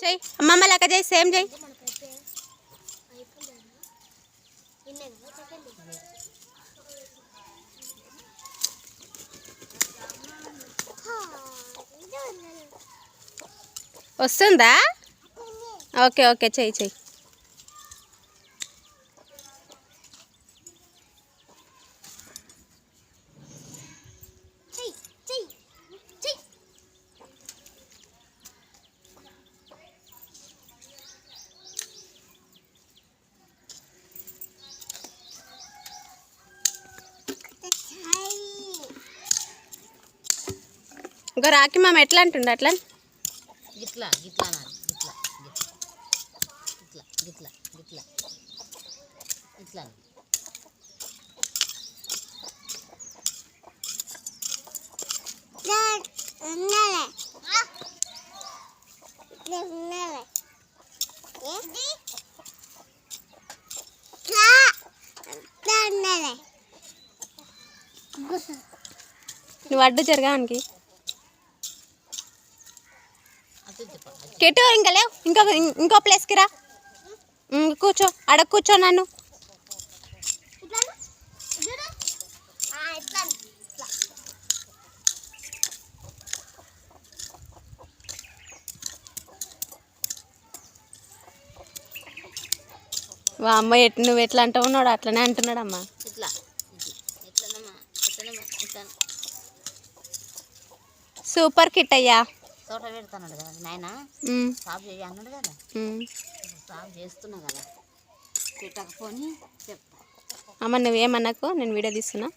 చెయ్యి. అమ్మమ్మ లెక్క చేయి సేమ్ చెయ్యి. వస్తుందా? ఓకే ఓకే చెయ్యి చెయ్యి. ఇంకో రాకి మామ ఎట్లా అంటుండ అట్లా గిట్లా గిట్లా అనాలి గిట్లా గిట్లా గిట్లా గిట్లా గిట్లా అనాలి. నువ్వు అడ్డు జరగానికి కెటు ఇంకా లేవు. ఇంకో ఇంకో ప్లేస్కి రా. కూర్చో. అడ కూర్చో నన్ను. వా అమ్మ ఎట్ నువ్వు ఎట్లా అంటావు ఉన్నాడు అట్లనే అంటున్నాడు అమ్మ ఇట్లా. ఇట్లా ఎట్లనమ్మా? ఎట్లనమ్మా? ఇట్లా సూపర్ కిట్ అయ్యా. తోట పెడతాడు కదా నాయన? సాగు చేయి అన్నాడు కదా? సాగు చేస్తున్నా కదా. పెట్టకపోని చెప్తా. అమ్మ నువ్వేమన్నాకు? నేను వీడియో తీస్తున్నా.